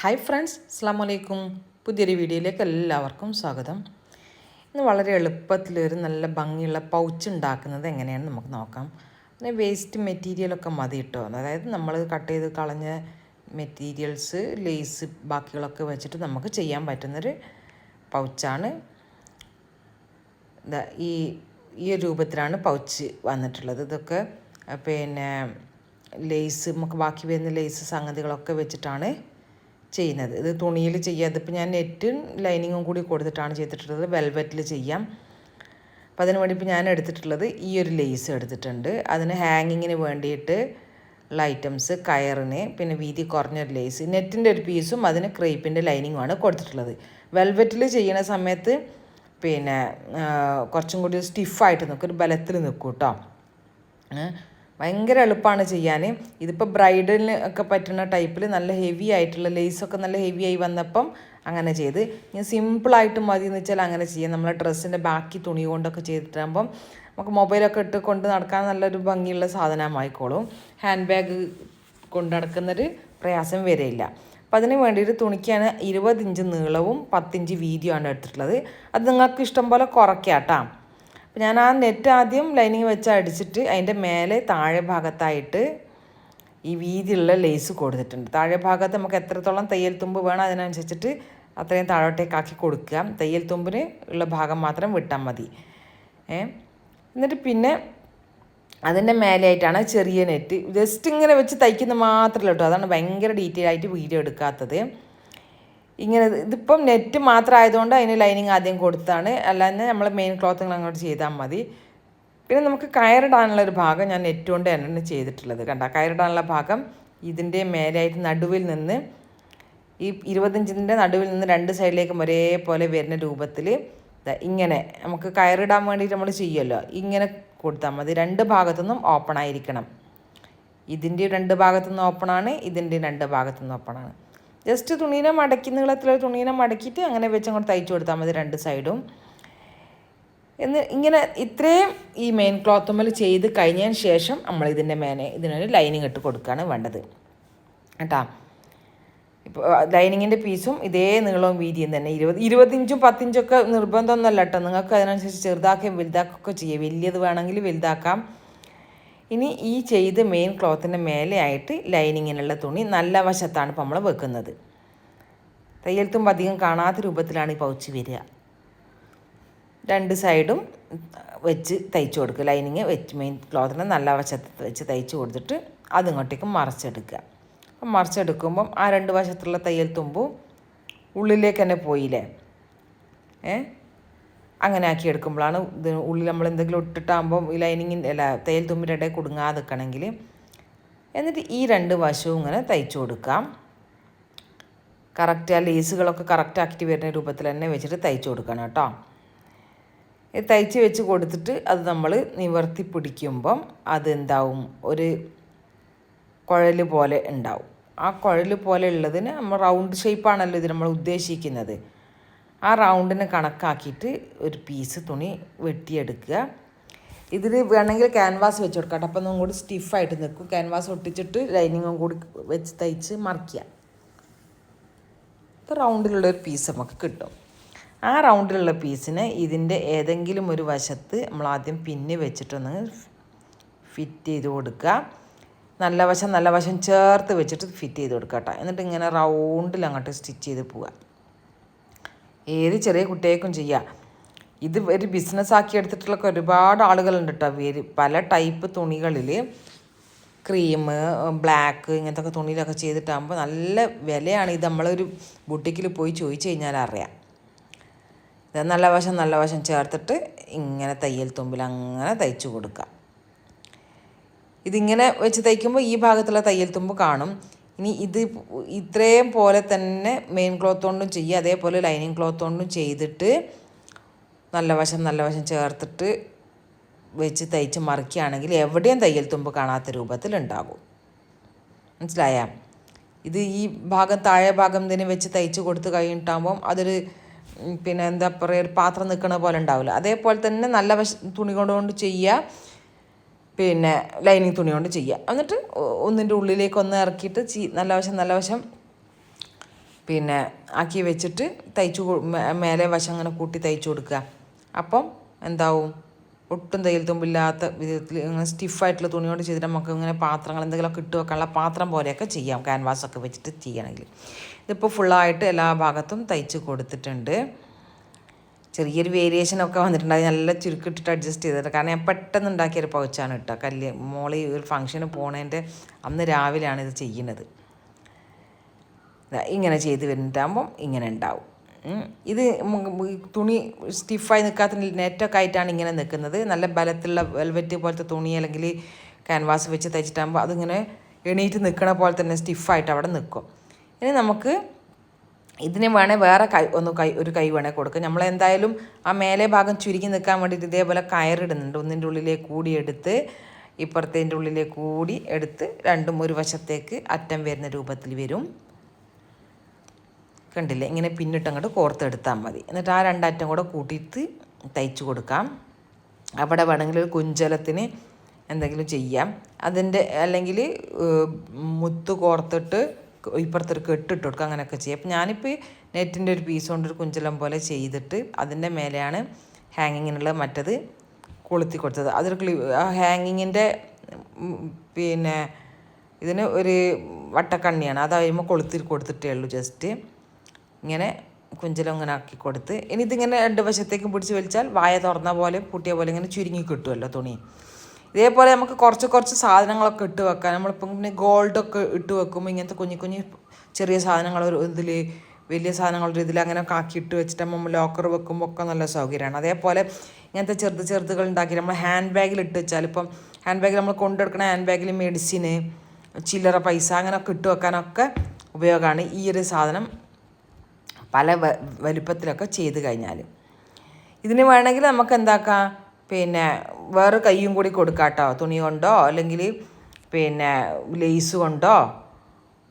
Hi friends അസ്സാം വലൈക്കും പുതിയൊരു വീഡിയോയിലേക്ക് എല്ലാവർക്കും സ്വാഗതം. ഇന്ന് വളരെ എളുപ്പത്തിൽ ഒരു നല്ല ഭംഗിയുള്ള പൗച്ച് ഉണ്ടാക്കുന്നത് എങ്ങനെയാണെന്ന് നമുക്ക് നോക്കാം. പിന്നെ വേസ്റ്റ് മെറ്റീരിയലൊക്കെ മതി കേട്ടോ. അതായത് നമ്മൾ കട്ട് ചെയ്ത് കളഞ്ഞ മെറ്റീരിയൽസ് ലേസ് ബാക്കികളൊക്കെ വെച്ചിട്ട് നമുക്ക് ചെയ്യാൻ പറ്റുന്നൊരു പൗച്ചാണ് ഈ ഈ രൂപത്തിലാണ് പൗച്ച് വന്നിട്ടുള്ളത്. ഇതൊക്കെ പിന്നെ ലേസ് നമുക്ക് ബാക്കി വരുന്ന ലേസ് സംഗതികളൊക്കെ വെച്ചിട്ടാണ് ചെയ്യുന്നത്. ഇത് തുണിയിൽ ചെയ്യാം ഇതിപ്പോൾ ഞാൻ നെറ്റും ലൈനിങ്ങും കൂടി കൊടുത്തിട്ടാണ് ചെയ്തിട്ടുള്ളത്. വെൽവെറ്റിൽ ചെയ്യാം. അപ്പോൾ അതിന് വേണ്ടി ഇപ്പോൾ ഞാൻ എടുത്തിട്ടുള്ളത് ഈ ഒരു ലേസ് എടുത്തിട്ടുണ്ട്. അതിന് ഹാങ്ങിങ്ങിന് വേണ്ടിയിട്ട് ഉള്ള ഐറ്റംസ് കയറിന് പിന്നെ വീതി കുറഞ്ഞൊരു ലേസ്. നെറ്റിന്റെ ഒരു പീസും അതിന് ക്രേപ്പിന്റെ ലൈനിങ്ങുമാണ് കൊടുത്തിട്ടുള്ളത്. വെൽവെറ്റിൽ ചെയ്യുന്ന സമയത്ത് പിന്നെ കുറച്ചും കൂടി സ്റ്റിഫായിട്ട് നിൽക്കും. ഒരു ബലത്തിൽ നിൽക്കും കേട്ടോ ഭയങ്കര എളുപ്പമാണ് ചെയ്യാൻ. ഇതിപ്പോൾ ബ്രൈഡലിന് ഒക്കെ പറ്റുന്ന ടൈപ്പിൽ നല്ല ഹെവി ആയിട്ടുള്ള ലേസൊക്കെ നല്ല ഹെവി ആയി വന്നപ്പം അങ്ങനെ ചെയ്ത്. ഇനി സിമ്പിളായിട്ട് മതി എന്ന് വെച്ചാൽ അങ്ങനെ ചെയ്യാം. നമ്മളെ ഡ്രസ്സിന്റെ ബാക്കി തുണി കൊണ്ടൊക്കെ ചെയ്തിട്ടാകുമ്പം നമുക്ക് മൊബൈലൊക്കെ ഇട്ട് കൊണ്ട് നടക്കാൻ നല്ലൊരു ഭംഗിയുള്ള സാധനമായിക്കോളും ഹാൻഡ് ബാഗ് കൊണ്ട് നടക്കുന്നൊരു പ്രയാസം വരെയില്ല. അപ്പം അതിന് വേണ്ടിയിട്ട് തുണിക്കാണ് ഇരുപത് ഇഞ്ച് നീളവും പത്തിഞ്ച് വീതിയുമാണ് എടുത്തിട്ടുള്ളത്. അത് നിങ്ങൾക്ക് ഇഷ്ടം പോലെ കുറയ്ക്കാം അപ്പം ഞാൻ ആ നെറ്റ് ആദ്യം ലൈനിങ് വെച്ച് അടിച്ചിട്ട് അതിന്റെ മേലെ താഴെ ഭാഗത്തായിട്ട് ഈ വീതിയുള്ള ലേസ് കൊടുത്തിട്ടുണ്ട്. താഴെ ഭാഗത്ത് നമുക്ക് എത്രത്തോളം തയ്യൽ തുമ്പ് വേണം അതിനനുസരിച്ചിട്ട് അത്രയും താഴോട്ടേക്കാക്കി കൊടുക്കുക. തയ്യൽ തുമ്പിന് ഉള്ള ഭാഗം മാത്രം വിട്ടാൽ മതി. ഏ? എന്നിട്ട് പിന്നെ അതിന്റെ മേലെയായിട്ടാണ് ചെറിയ നെറ്റ് ജസ്റ്റ് ഇങ്ങനെ വെച്ച് തയ്ക്കുന്ന മാത്രമല്ല കേട്ടോ. അതാണ് ഭയങ്കര ഡീറ്റെയിൽ ആയിട്ട് വീഡിയോ എടുക്കാത്തത്. ഇങ്ങനെ ഇതിപ്പം നെറ്റ് മാത്രം ആയതുകൊണ്ട് അതിന് ലൈനിങ് ആദ്യം കൊടുത്താണ്. അല്ലാതെ നമ്മൾ മെയിൻ ക്ലോത്തുകൾ അങ്ങോട്ട് ചെയ്താൽ മതി. പിന്നെ നമുക്ക് കയറിടാനുള്ള ഒരു ഭാഗം ഞാൻ നെറ്റ് കൊണ്ട് തന്നെയാണ് ചെയ്തിട്ടുള്ളത് കണ്ട. കയറിടാനുള്ള ഭാഗം ഇതിന്റെ മേലായിട്ട് നടുവിൽ നിന്ന് ഈ ഇരുപത്തഞ്ചിന്റെ നടുവിൽ നിന്ന് രണ്ട് സൈഡിലേക്കും ഒരേപോലെ വരുന്ന രൂപത്തിൽ ഇങ്ങനെ നമുക്ക് കയറിടാൻ വേണ്ടിയിട്ട് നമ്മൾ ചെയ്യുമല്ലോ. ഇങ്ങനെ കൊടുത്താൽ മതി. രണ്ട് ഭാഗത്തുനിന്നും ഓപ്പൺ ആയിരിക്കണം. ഇതിന്റെ രണ്ട് ഭാഗത്തുനിന്ന് ഓപ്പണാണ് ഇതിന്റെ രണ്ട് ഭാഗത്തുനിന്ന് ഓപ്പണാണ് ജസ്റ്റ് തുണീനെ മടക്കി നീളത്തിലൊരു തുണീനെ മടക്കിയിട്ട് അങ്ങനെ വെച്ച് അങ്ങോട്ട് തയ്ച്ചു കൊടുത്താൽ മതി രണ്ട് സൈഡും. എന്ന് ഇങ്ങനെ ഇത്രയും ഈ മെയിൻ ക്ലോത്ത് മേൽ ചെയ്ത് കഴിഞ്ഞതിന് ശേഷം നമ്മൾ ഇതിന്റെ മേനെ ഇതിനൊരു ലൈനിങ് ഇട്ട് കൊടുക്കുകയാണ് വേണ്ടത്. കേട്ടാ? ഇപ്പോൾ ലൈനിങ്ങിന്റെ പീസും ഇതേ നീളവും വീതിയും തന്നെ. ഇരുപത് ഇരുപത്തിഞ്ചും പത്തിഞ്ചൊക്കെ നിർബന്ധമൊന്നുമല്ല കേട്ടോ. നിങ്ങൾക്ക് അതിനനുസരിച്ച് ചെറുതാക്കുകയും വലുതാക്കുകയൊക്കെ ചെയ്യാം. വലിയത് വേണമെങ്കിൽ വലുതാക്കാം. ഇനി ഈ ചെയ്ത് മെയിൻ ക്ലോത്തിന്റെ മേലെയായിട്ട് ലൈനിങ്ങിനുള്ള തുണി നല്ല വശത്താണ് ഇപ്പോൾ നമ്മൾ വെക്കുന്നത്. തയ്യൽ തുമ്പ് അധികം കാണാത്ത രൂപത്തിലാണ് ഈ പൗച്ച് വരിക. രണ്ട് സൈഡും വെച്ച് തയ്ച്ചു കൊടുക്കുക. ലൈനിങ് വെച്ച് മെയിൻ ക്ലോത്തിന്റെ നല്ല വശത്ത് വെച്ച് തയ്ച്ചു കൊടുത്തിട്ട് അതിങ്ങോട്ടേക്ക് മറിച്ചെടുക്കുക. അപ്പം മറിച്ചെടുക്കുമ്പം ആ രണ്ട് വശത്തുള്ള തയ്യൽ തുമ്പും ഉള്ളിലേക്ക് തന്നെ പോയില്ലേ? ഏ? അങ്ങനെ ആക്കി എടുക്കുമ്പോഴാണ് ഇത് ഉള്ളിൽ നമ്മൾ എന്തെങ്കിലും ഇട്ടിട്ടാകുമ്പോൾ ഈ ലൈനിങ്ങിന്റെ അല്ല തേൽ തുമ്പിന്റെ കുടുങ്ങാതെ നിൽക്കണമെങ്കിൽ എന്നിട്ട് ഈ രണ്ട് വശവും ഇങ്ങനെ തയ്ച്ചു കൊടുക്കാം. കറക്റ്റ് ആ ലേസുകളൊക്കെ കറക്റ്റ് ആക്കിയിട്ട് വരുന്ന രൂപത്തിൽ തന്നെ വെച്ചിട്ട് തയ്ച്ചു കൊടുക്കണം കേട്ടോ. തയ്ച്ച് വെച്ച് കൊടുത്തിട്ട് അത് നമ്മൾ നിവർത്തി പിടിക്കുമ്പം അതെന്താവും? ഒരു കുഴൽ പോലെ ഉണ്ടാവും. ആ കുഴൽ പോലെ ഉള്ളതിന് നമ്മൾ റൗണ്ട് ഷേപ്പാണല്ലോ ഇത് നമ്മൾ ഉദ്ദേശിക്കുന്നത്. ആ റൗണ്ടിന് കണക്കാക്കിയിട്ട് ഒരു പീസ് തുണി വെട്ടിയെടുക്കുക. ഇതിൽ വേണമെങ്കിൽ ക്യാൻവാസ് വെച്ച് കൊടുക്കാം അപ്പം ഒന്നും കൂടി സ്റ്റിഫായിട്ട് നിൽക്കും. ക്യാൻവാസ് ഒട്ടിച്ചിട്ട് ലൈനിങ്ങും കൂടി വെച്ച് തയ്ച്ച് മറിക്കുക. അപ്പോൾ റൗണ്ടിലുള്ള ഒരു പീസ് നമുക്ക് കിട്ടും. ആ റൗണ്ടിലുള്ള പീസിന് ഇതിന്റെ ഏതെങ്കിലും ഒരു വശത്ത് നമ്മൾ ആദ്യം പിന്ന് വെച്ചിട്ടൊന്ന് ഫിറ്റ് ചെയ്ത് കൊടുക്കുക. നല്ല വശം നല്ല വശം ചേർത്ത് വെച്ചിട്ട് ഫിറ്റ് ചെയ്ത് കൊടുക്കുക കേട്ടോ. എന്നിട്ട് ഇങ്ങനെ റൗണ്ടിൽ അങ്ങോട്ട് സ്റ്റിച്ച് ചെയ്ത് പോവുക. ഏത് ചെറിയ കുട്ടിയേക്കും ചെയ്യാം. ഇത് ഒരു ബിസിനസ് ആക്കി എടുത്തിട്ടുള്ള ഒരുപാട് ആളുകളുണ്ട് കേട്ടോ വേര് പല ടൈപ്പ് തുണികളിൽ ക്രീം ബ്ലാക്ക് ഇങ്ങനത്തെ ഒക്കെ തുണിയിലൊക്കെ ചെയ്തിട്ടാകുമ്പോൾ നല്ല വിലയാണ്. ഇത് നമ്മളൊരു ബുട്ടിക്കിൽ പോയി ചോദിച്ചു കഴിഞ്ഞാൽ അറിയാം. ഇത് നല്ല വശം നല്ല വശം ചേർത്തിട്ട് ഇങ്ങനെ തയ്യൽ തുമ്പിൽ അങ്ങനെ തയ്ച്ചു കൊടുക്കാം. ഇതിങ്ങനെ വെച്ച് തയ്ക്കുമ്പോൾ ഈ ഭാഗത്തുള്ള തയ്യൽ തുമ്പ് കാണും. ഇനി ഇത് ഇത്രയും പോലെ തന്നെ മെയിൻ ക്ലോത്ത് കൊണ്ടും ചെയ്യുക അതേപോലെ ലൈനിങ് ക്ലോത്ത് കൊണ്ടും ചെയ്തിട്ട് നല്ല വശം നല്ല വശം ചേർത്തിട്ട് വെച്ച് തയ്ച്ച് മറിക്കുകയാണെങ്കിൽ എവിടെയും തയ്യൽ തുമ്പ് കാണാത്ത രൂപത്തിൽ ഉണ്ടാകും. മനസ്സിലായ? ഇത് ഈ ഭാഗം താഴെ ഭാഗം ഇതിനെ വെച്ച് തയ്ച്ച് കൊടുത്ത് കഴിഞ്ഞിട്ടാകുമ്പം അതൊരു പിന്നെ എന്താ പറയുക ഒരു പാത്രം നിൽക്കണ പോലെ ഉണ്ടാവില്ല. അതേപോലെ തന്നെ നല്ല വശം തുണി കൊണ്ടുകൊണ്ട് ചെയ്യുക. പിന്നെ ലൈനിങ് തുണി കൊണ്ട് ചെയ്യുക എന്നിട്ട് ഒന്നിന്റെ ഉള്ളിലേക്ക് ഒന്ന് ഇറക്കിയിട്ട് ചീ നല്ല വശം നല്ല വശം പിന്നെ ആക്കി വെച്ചിട്ട് തയ്ച്ചു മേലെ വശം അങ്ങനെ കൂട്ടി തയ്ച്ചു കൊടുക്കുക. അപ്പം എന്താവും? ഒട്ടും തയ്യൽ തുമ്പില്ലാത്ത വിധത്തിൽ ഇങ്ങനെ സ്റ്റിഫായിട്ടുള്ള തുണി കൊണ്ട് ചെയ്തിട്ട് നമുക്ക് ഇങ്ങനെ പാത്രങ്ങൾ എന്തെങ്കിലുമൊക്കെ ഇട്ട് വെക്കാനുള്ള പാത്രം പോലെയൊക്കെ ചെയ്യാം. ക്യാൻവാസൊക്കെ വെച്ചിട്ട് ചെയ്യണമെങ്കിൽ. ഇതിപ്പോൾ ഫുള്ളായിട്ട് എല്ലാ ഭാഗത്തും തയ്ച്ച് കൊടുത്തിട്ടുണ്ട്. ചെറിയൊരു വേരിയേഷനൊക്കെ വന്നിട്ടുണ്ട്. അത് നല്ല ചുരുക്കിട്ടിട്ട് അഡ്ജസ്റ്റ് ചെയ്തിട്ട് കാരണം ഞാൻ പെട്ടെന്ന് ഉണ്ടാക്കിയൊരു പൗച്ചാണ് കേട്ടോ. കല്ല് മോളി ഒരു ഫംഗ്ഷന് പോണേന്റെ അന്ന് രാവിലെയാണ് ഇത് ചെയ്യുന്നത് ഇങ്ങനെ ചെയ്ത് വരുന്നിട്ടാകുമ്പം ഇങ്ങനെ ഉണ്ടാവും. ഇത് തുണി സ്റ്റിഫായി നിൽക്കാത്ത നെറ്റൊക്കെ ആയിട്ടാണ് ഇങ്ങനെ നിൽക്കുന്നത് നല്ല ബലത്തുള്ള വെൽവെറ്റ് പോലത്തെ തുണി അല്ലെങ്കിൽ ക്യാൻവാസ് വെച്ച് തയ്ച്ചിട്ടാകുമ്പോൾ അതിങ്ങനെ എണീറ്റ് നിൽക്കണ പോലെ തന്നെ സ്റ്റിഫായിട്ട് അവിടെ നിൽക്കും ഇനി നമുക്ക് ഇതിന് വേണേൽ വേറെ കൈ ഒന്ന് കൈ ഒരു കൈ വേണേൽ കൊടുക്കുക നമ്മൾ എന്തായാലും ആ മേലെ ഭാഗം ചുരുങ്ങി നിൽക്കാൻ വേണ്ടിയിട്ട് ഇതേപോലെ കയറിടുന്നുണ്ട്. ഒന്നിന്റെ ഉള്ളിലേക്ക് കൂടി എടുത്ത് ഇപ്പുറത്തേന്റെ ഉള്ളിലേക്ക് കൂടി എടുത്ത് രണ്ടും ഒരു വശത്തേക്ക് അറ്റം വരുന്ന രൂപത്തിൽ വരും. കണ്ടില്ലേ? ഇങ്ങനെ പിന്നിട്ട് അങ്ങോട്ട് കോർത്തെടുത്താൽ മതി. എന്നിട്ട് ആ രണ്ടറ്റം കൂടെ കൂട്ടിയിട്ട് തയ്ച്ചു കൊടുക്കാം. അവിടെ വേണമെങ്കിൽ ഒരു കുഞ്ചലത്തിന് എന്തെങ്കിലും ചെയ്യാം. അതിന്റെ അല്ലെങ്കിൽ മുത്ത് കോർത്തിട്ട് ഇപ്പുറത്തൊരു കെട്ടിട്ട് കൊടുക്കുക അങ്ങനെയൊക്കെ ചെയ്യും. അപ്പം ഞാനിപ്പോൾ നെറ്റിന്റെ ഒരു പീസ് കൊണ്ട് ഒരു കുഞ്ചലം പോലെ ചെയ്തിട്ട് അതിന്റെ മേലെയാണ് ഹാങ്ങിങ്ങിനുള്ള മറ്റത് കൊളുത്തി കൊടുത്തത്. അതൊരു ക്ലി ഹാങ്ങിങ്ങിന്റെ പിന്നെ ഇതിന് ഒരു വട്ടക്കണ്ണിയാണ്. അത് കഴിയുമ്പോൾ കൊളുത്തി കൊടുത്തിട്ടേ ഉള്ളൂ ജസ്റ്റ് ഇങ്ങനെ കുഞ്ചലം ഇങ്ങനെ ആക്കി കൊടുത്ത് ഇനി ഇതിങ്ങനെ രണ്ട് വശത്തേക്കും പിടിച്ച് വലിച്ചാൽ വായ തുറന്ന പോലെ പൂട്ടിയ പോലെ ഇങ്ങനെ ചുരുങ്ങി കിട്ടുമല്ലോ തുണി. ഇതേപോലെ നമുക്ക് കുറച്ച് കുറച്ച് സാധനങ്ങളൊക്കെ ഇട്ട് വെക്കാം. നമ്മളിപ്പം പിന്നെ ഗോൾഡൊക്കെ ഇട്ട് വെക്കുമ്പോൾ ഇങ്ങനത്തെ കുഞ്ഞു കുഞ്ഞു ചെറിയ സാധനങ്ങൾ ഒരു ഇതിൽ വലിയ സാധനങ്ങളുടെ ഇതിൽ അങ്ങനെ ആക്കി ഇട്ട് വെച്ചിട്ട് നമ്മൾ ലോക്കർ വെക്കുമ്പോൾ ഒക്കെ നല്ല സൗകര്യമാണ്. അതേപോലെ ഇങ്ങനത്തെ ചെറുത് ചെറുതുകൾ ഉണ്ടാക്കി നമ്മൾ ഹാൻഡ് ബാഗിൽ ഇട്ട് വെച്ചാൽ ഇപ്പം ഹാൻഡ് ബാഗിൽ നമ്മൾ കൊണ്ടെടുക്കുന്ന ഹാൻഡ് ബാഗിൽ മെഡിസിന് ചില്ലറ പൈസ അങ്ങനെയൊക്കെ ഇട്ട് വെക്കാനൊക്കെ ഉപയോഗമാണ് ഈ ഒരു സാധനം പല വലിപ്പത്തിലൊക്കെ ചെയ്ത് കഴിഞ്ഞാൽ ഇതിന് വേണമെങ്കിൽ നമുക്ക് എന്താക്കാം? പിന്നെ വേറെ കൈയും കൂടി കൊടുക്കാം കേട്ടോ തുണി കൊണ്ടോ അല്ലെങ്കിൽ പിന്നെ ലേസ് കൊണ്ടോ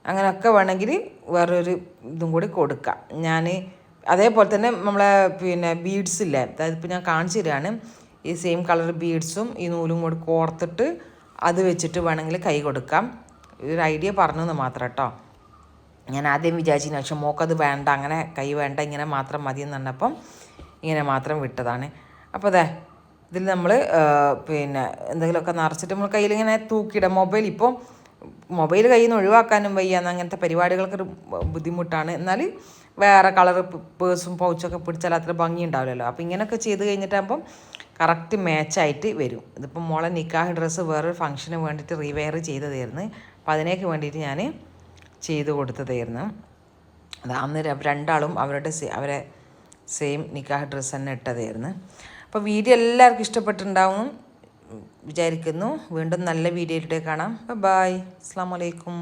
അങ്ങനെയൊക്കെ വേണമെങ്കിൽ വേറൊരു ഇതും കൂടി കൊടുക്കാം. ഞാൻ അതേപോലെ തന്നെ നമ്മളെ പിന്നെ ബീഡ്സ് ഇല്ലേ അതായത് ഇപ്പോൾ ഞാൻ കാണിച്ചു തരികയാണ് ഈ സെയിം കളർ ബീഡ്സും ഈ നൂലും കൂടി കോർത്തിട്ട് അത് വെച്ചിട്ട് വേണമെങ്കിൽ കൈ കൊടുക്കാം. ഒരു ഐഡിയ പറഞ്ഞെന്ന് മാത്രം കേട്ടോ. ഞാൻ ആദ്യം വിചാരിച്ചിരുന്നു പക്ഷെ മോക്കത് വേണ്ട അങ്ങനെ കൈ വേണ്ട ഇങ്ങനെ മാത്രം മതി എന്ന് പറഞ്ഞപ്പം ഇങ്ങനെ മാത്രം വിട്ടതാണ്. അപ്പോൾ അതെ ഇതിൽ നമ്മൾ പിന്നെ എന്തെങ്കിലുമൊക്കെ നിറച്ചിട്ട് നമ്മൾ കയ്യിൽ ഇങ്ങനെ തൂക്കിയിടാം. മൊബൈൽ ഇപ്പോൾ മൊബൈൽ കയ്യിൽ നിന്ന് ഒഴിവാക്കാനും വയ്യ അങ്ങനത്തെ പരിപാടികൾക്കൊരു ബുദ്ധിമുട്ടാണ്. എന്നാൽ വേറെ കളർ പേഴ്സും പൗച്ചൊക്കെ പിടിച്ചാൽ അത്ര ഭംഗി ഉണ്ടാവില്ലല്ലോ അപ്പോൾ ഇങ്ങനെയൊക്കെ ചെയ്ത് കഴിഞ്ഞിട്ടാകുമ്പം കറക്റ്റ് മാച്ചായിട്ട് വരും. ഇതിപ്പോൾ മോളെ നിക്കാഹ് ഡ്രസ്സ് വേറൊരു ഫംഗ്ഷന് വേണ്ടിയിട്ട് റീവെയർ ചെയ്തതായിരുന്നു. അപ്പോൾ അതിനേക്ക് വേണ്ടിയിട്ട് ഞാൻ ചെയ്ത് കൊടുത്തതായിരുന്നു. അത് അന്ന് രണ്ടാളും അവരുടെ അവരെ സെയിം നിക്കാഹ് ഡ്രസ്സ് തന്നെ ഇട്ടതായിരുന്നു. അപ്പോൾ വീഡിയോ എല്ലാവർക്കും ഇഷ്ടപ്പെട്ടിട്ടുണ്ടാവും വിചാരിക്കുന്നു. വീണ്ടും നല്ല വീഡിയോയിലൂടെ കാണാം. ബൈ അസ്സാം വലൈക്കും